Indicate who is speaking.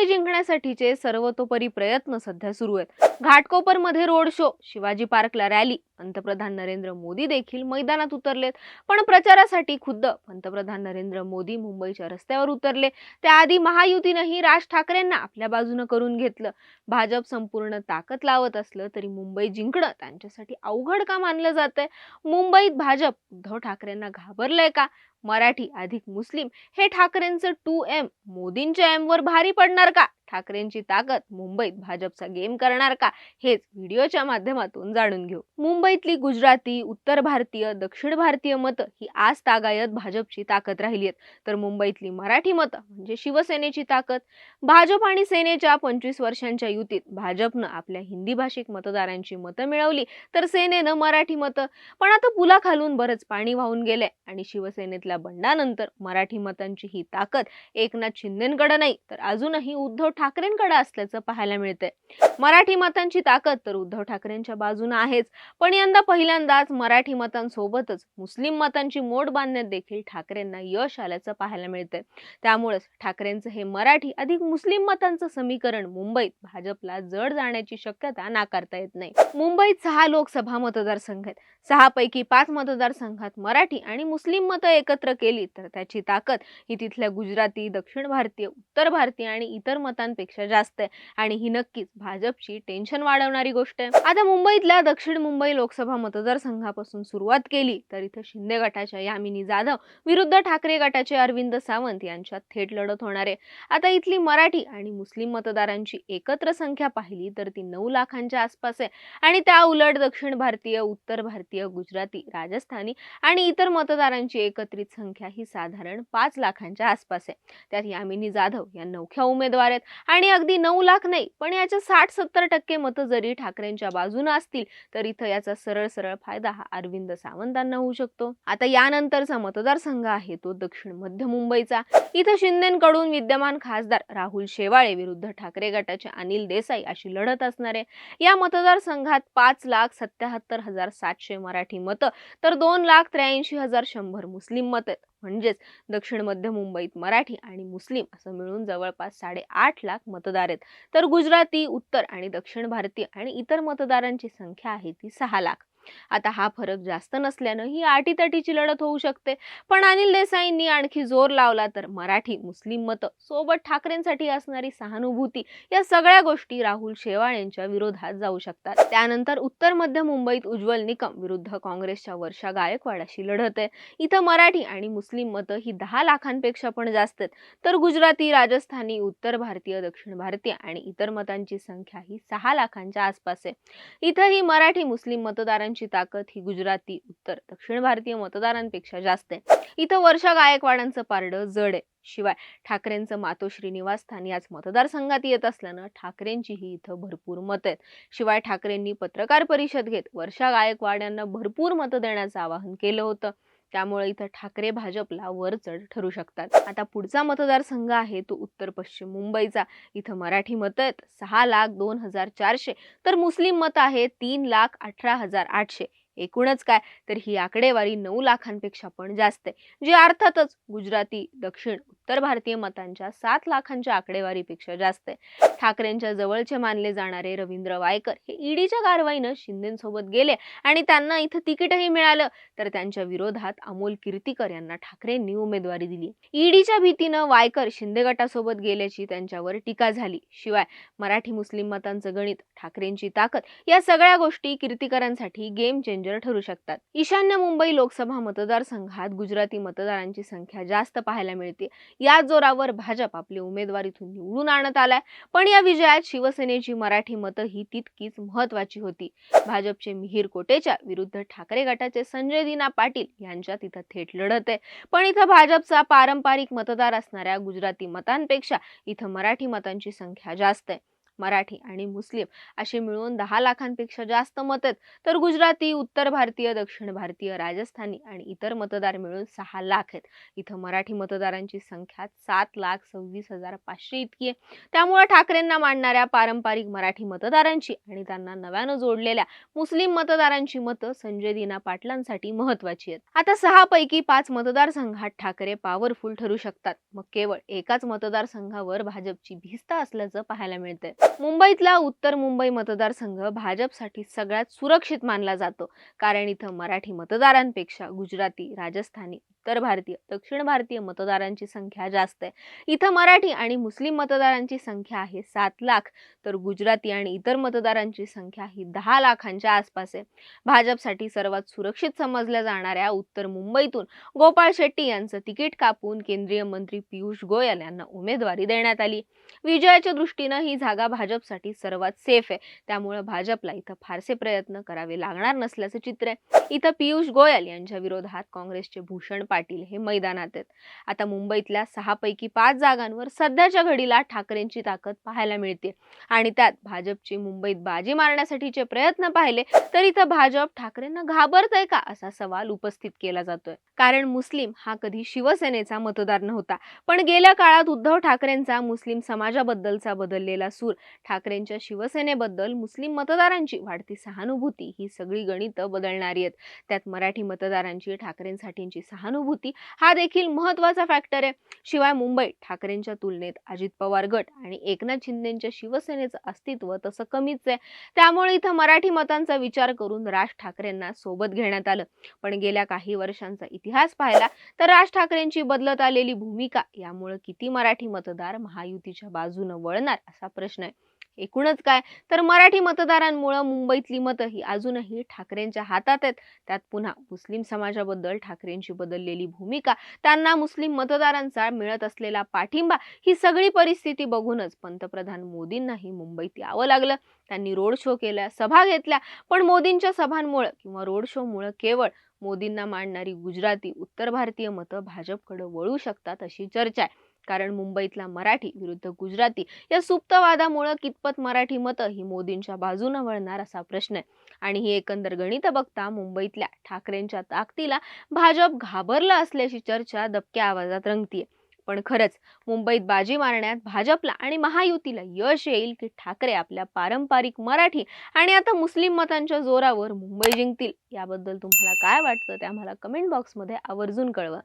Speaker 1: मुंबई जिंकण्यासाठीचे सर्वतोपरी प्रयत्न सध्या सुरू आहेत. घाटकोपरमध्ये रोड शो शिवाजी पार्कला रॅली पंतप्रधान नरेंद्र मोदी देखील मैदानात उतरलेत. पण प्रचारासाठी खुद्द पंतप्रधान नरेंद्र मोदी मुंबईच्या रस्त्यावर उतरले. त्याआधी महायुतीनंही राज ठाकरेंना आपल्या बाजूनं करून घेतलं. भाजप संपूर्ण ताकद लावत असलं तरी मुंबई जिंकणं त्यांच्यासाठी अवघड का मानलं जातंय? मुंबईत भाजप उद्धव ठाकरेंना घाबरलंय का? मराठी अधिक मुस्लिम हे ठाकरेंचं टू एम मोदींच्या एम वर भारी पडणार का? ठाकरेंची ताकद मुंबईत भाजपचा गेम करणार का? हेच व्हिडिओच्या माध्यमातून जाणून घेऊ. मुंबईतली गुजराती उत्तर भारतीय दक्षिण भारतीय मतं ही आज तागायत भाजपची ताकद राहिली आहेत. तर मुंबईतली मराठी मतं म्हणजे शिवसेनेची ताकद. भाजप आणि सेनेच्या पंचवीस वर्षांच्या युतीत भाजपनं आपल्या हिंदी भाषिक मतदारांची मतं मिळवली तर सेनेनं मराठी मतं. पण आता पुला खालून बरंच पाणी वाहून गेलंय आणि शिवसेनेतल्या बंडानंतर मराठी मतांची ही ताकद एकनाथ शिंदेकडे नाही तर अजूनही उद्धव ठाकरेंकडे असल्याचं पाहायला मिळतंय. मराठी मतांची ताकद तर उद्धव ठाकरेंच्या बाजूने आहेच. पण यंदा पहिल्यांदाच मराठी मतांसोबतच मुस्लिम मतांची मोड बांधण्यात देखील ठाकरेंना यश आल्याचं पाहायला मिळतंय. त्यामुळेच ठाकरेंचं हे मराठी अधिक मुस्लिम मतांचं समीकरण मुंबईत भाजपला जड जाण्याची शक्यता नाकारता येत नाही. मुंबईत सहा लोकसभा मतदारसंघ आहेत सहा पैकी पाच मतदारसंघात मराठी आणि मुस्लिम मतं एकत्र केली तर त्याची ताकद ही तिथल्या गुजराती दक्षिण भारतीय उत्तर भारतीय आणि इतर मतांपेक्षा जास्त आहे. आणि ही नक्कीच भाजपची टेन्शन वाढवणारी गोष्ट आहे. आता मुंबईतल्या दक्षिण मुंबई लोकसभा मतदारसंघापासून सुरुवात केली तर इथं शिंदे गटाच्या यामिनी जाधव विरुद्ध ठाकरे गटाचे अरविंद सावंत यांच्यात थेट लढत होणार आहे. आता इथली मराठी आणि मुस्लिम मतदारांची एकत्र संख्या पाहिली तर ती नऊ लाखांच्या आसपास आहे. आणि त्या उलट दक्षिण भारतीय उत्तर भारतीय गुजराती राजस्थानी आणि इतर मतदारांची एकत्रित संख्या ही साधारण पाच लाखांच्या आसपास आहे. त्यात यामिनी जाधव या नवख्या उमेदवार आहेत. आणि अगदी नऊ लाख नाही पण याच्या साठ सत्तर टक्के मतं जरी ठाकरेंच्या बाजूने असतील तर इथं याचा सरळ सरळ फायदा हा अरविंद सावंतांना होऊ शकतो. आता यानंतरचा मतदारसंघ आहे तो दक्षिण मध्य मुंबईचा. इथं शिंदेकडून विद्यमान खासदार राहुल शेवाळे विरुद्ध ठाकरे गटाचे अनिल देसाई अशी लढत असणार आहे. या मतदारसंघात पाच लाख सत्याहत्तर हजार सातशे मराठी मतं तर दोन लाख त्र्याऐंशी हजार शंभर मुस्लिम मत आहेत. म्हणजेच दक्षिण मध्य मुंबईत मराठी आणि मुस्लिम असं मिळून जवळपास साडेआठ लाख मतदार आहेत. तर गुजराती उत्तर आणि दक्षिण भारतीय आणि इतर मतदारांची संख्या आहे ती सहा लाख. आता हा फरक जास्त नसल्यानं ही आटीतटीची लढत होऊ शकते. पण अनिल देसाईंनी आणखी जोर लावला तर मराठी मुस्लिम मतं सोबत ठाकरेंसाठी असणारी सहानुभूती या सगळ्या गोष्टी राहुल शेवाळ यांच्या विरोधात जाऊ शकतात. त्यानंतर उत्तर मध्य मुंबईत उज्ज्वल निकम विरुद्ध काँग्रेसच्या वर्षा गायकवाडाशी लढत आहे. इथं मराठी आणि मुस्लिम मतं ही दहा लाखांपेक्षा पण जास्त आहेत. तर गुजराती राजस्थानी उत्तर भारतीय दक्षिण भारतीय आणि इतर मतांची संख्या ही सहा लाखांच्या आसपास आहे. इथं ही मराठी मुस्लिम मतदारांची ताकद ही गुजराती उत्तर दक्षिण भारतीय मतदारांपेक्षा जास्त आहे. इथं वर्षा गायकवाडांचं पारडं जड आहे. शिवाय ठाकरेंचं मातोश्री निवासस्थान याच मतदारसंघात येत असल्यानं ठाकरेंचीही इथं भरपूर मतं आहेत. शिवाय ठाकरेंनी पत्रकार परिषद घेत वर्षा गायकवाड यांना भरपूर मतं देण्याचं आवाहन केलं होतं. त्यामुळे इथं ठाकरे भाजपला वरचढ ठरू शकतात. आता पुढचा मतदारसंघ आहे तो उत्तर पश्चिम मुंबईचा. इथं मराठी मत आहेत सहा लाख दोन हजार चारशे. तर मुस्लिम मतं आहे तीन लाख अठरा हजार आठशे. एकूणच काय? तर ही आकडेवारी नऊ लाखांपेक्षा पण जास्त आहे जी अर्थातच गुजराती दक्षिण उत्तर भारतीय मतांच्या सात लाखांच्या आकडेवारीपेक्षा जास्त आहे. ठाकरेंच्या जवळचे मानले जाणारे रवींद्र वायकर हे ईडीच्या कारवाईनं शिंदेसोबत गेले आणि त्यांना इथं तिकीटही मिळालं. तर त्यांच्या विरोधात अमोल कीर्तीकर यांना ठाकरेंनी उमेदवारी दिली. ईडीच्या भीतीनं वायकर शिंदे गटासोबत गेल्याची त्यांच्यावर टीका झाली. शिवाय मराठी मुस्लिम मतांचं गणित ठाकरेंची ताकद या सगळ्या गोष्टी कीर्तीकरांसाठी गेम चेंजर ठरू शकतात. ईशान्य मुंबई लोकसभा मतदारसंघात गुजराती मतदारांची संख्या जास्त पाहायला मिळते. या जोरावर भाजप आपली उमेदवारीतून निवडून आणत आलाय. पण या विजयात शिवसेनेची मराठी मतं ही तितकीच महत्वाची होती. भाजपचे मिहीर कोटेच्या विरुद्ध ठाकरे गटाचे संजय दिना पाटील यांच्यात इथं थेट लढत आहे. पण इथं भाजपचा पारंपरिक मतदार असणाऱ्या गुजराती मतांपेक्षा इथं मराठी मतांची संख्या जास्त आहे. मराठी आणि मुस्लिम अशी मिळून दहा लाखांपेक्षा जास्त मत आहेत. तर गुजराती उत्तर भारतीय दक्षिण भारतीय राजस्थानी आणि इतर मतदार मिळून सहा लाख आहेत. इथं मराठी मतदारांची संख्या सात लाख सव्वीस हजार पाचशे इतकी आहे. त्यामुळे ठाकरेंना मांडणाऱ्या पारंपरिक मराठी मतदारांची आणि त्यांना नव्यानं जोडलेल्या मुस्लिम मतदारांची मतं संजय दिना पाटलांसाठी महत्वाची आहेत. आता सहा पैकी पाच मतदारसंघात ठाकरे पॉवरफुल ठरू शकतात. मग केवळ एकाच मतदारसंघावर भाजपची भिस्त असल्याचं पाहायला मिळतंय. मुंबईतला उत्तर मुंबई मतदारसंघ भाजपसाठी सगळ्यात सुरक्षित मानला जातो. कारण इथं मराठी मतदारांपेक्षा गुजराती राजस्थानी उत्तर भारतीय दक्षिण भारतीय मतदारांची संख्या जास्त आहे. इथं मराठी आणि मुस्लिम मतदारांची संख्या आहे सात लाख तर गुजराती आणि इतर मतदारांची संख्या ही दहा लाखांच्या आसपास आहे. भाजपसाठी सर्वात सुरक्षित समजल्या जाणाऱ्या उत्तर मुंबईतून गोपाळ शेट्टी यांचं तिकीट कापून केंद्रीय मंत्री पियुष गोयल यांना उमेदवारी देण्यात आली. विजयाच्या दृष्टीनं ही जागा भाजपसाठी सर्वात सेफ आहे. त्यामुळे भाजपला इथं फारसे प्रयत्न करावे लागणार नसल्याचं चित्र आहे. इथं पियुष गोयल यांच्या विरोधात काँग्रेसचे भूषण पाटील हे मैदानात आहेत. आता मुंबईतल्या सहा पैकी पाच जागांवर सध्याच्या घडीला ठाकरेंची ताकद पाहायला मिळते. आणि त्यात भाजपची मुंबईत बाजी मारण्यासाठीचे प्रयत्न पाहिले तर इथं भाजप ठाकरेंना घाबरतय का असा सवाल उपस्थित केला जातोय. कारण मुस्लिम हा कधी शिवसेनेचा मतदार नव्हता. पण गेल्या काळात उद्धव ठाकरेंचा मुस्लिम समाजाबद्दलचा बदललेला सूर ठाकरेंच्या शिवसेनेबद्दल मुस्लिम मतदारांची वाढती सहानुभूती ही सगळी गणितं बदलणारी आहेत. त्यात मराठी मतदारांची ठाकरेंसाठीची सहानुभूती हा देखील महत्त्वाचा फॅक्टर आहे. शिवाय मुंबईत ठाकरेंच्या तुलनेत अजित पवार गट आणि एकनाथ शिंदेच्या शिवसेनेचं अस्तित्व तसं कमीच आहे. त्यामुळे इथं मराठी मतांचा विचार करून राज ठाकरेंना सोबत घेण्यात आलं. पण गेल्या काही वर्षांचा इतिहास इतिहास पाहिला तर राज ठाकरेंची बदलत आलेली भूमिका यामुळे किती मराठी मतदार महायुतीच्या बाजूनं वळणार असा प्रश्न आहे. एकूणच काय? तर मराठी मतदारांमुळे मुंबईतली मतं ही अजूनही ठाकरेंच्या हातात आहेत. त्यात पुन्हा मुस्लिम समाजाबद्दल ठाकरेंची बदललेली भूमिका त्यांना मुस्लिम मतदारांचा मिळत असलेला पाठिंबा ही सगळी परिस्थिती बघूनच पंतप्रधान मोदींनाही मुंबईत यावं लागलं. त्यांनी रोड शो केल्या सभा घेतल्या पण मोदींच्या सभांमुळे किंवा रोड शोमुळे केवळ मोदींना मांडणारी गुजराती उत्तर भारतीय मतं भाजपकडे वळू शकतात अशी चर्चा आहे. कारण मुंबईतला मराठी विरुद्ध गुजराती या सुप्तवादामुळं कितपत मराठी मतं ही मोदींच्या बाजूनं वळणार असा प्रश्न आहे. आणि ही एकंदर गणित बघता मुंबईतल्या ठाकरेंच्या ताकदीला भाजप घाबरलं असल्याची चर्चा दबक्या आवाजात रंगतीये. पण खरंच मुंबईत बाजी मारण्यात भाजपला आणि महायुतीला यश येईल की ठाकरे आपल्या पारंपरिक मराठी आणि आता मुस्लिम मतांच्या जोरावर मुंबई जिंकतील याबद्दल तुम्हाला काय वाटतं ते आम्हाला कमेंट बॉक्समध्ये आवर्जून कळवा.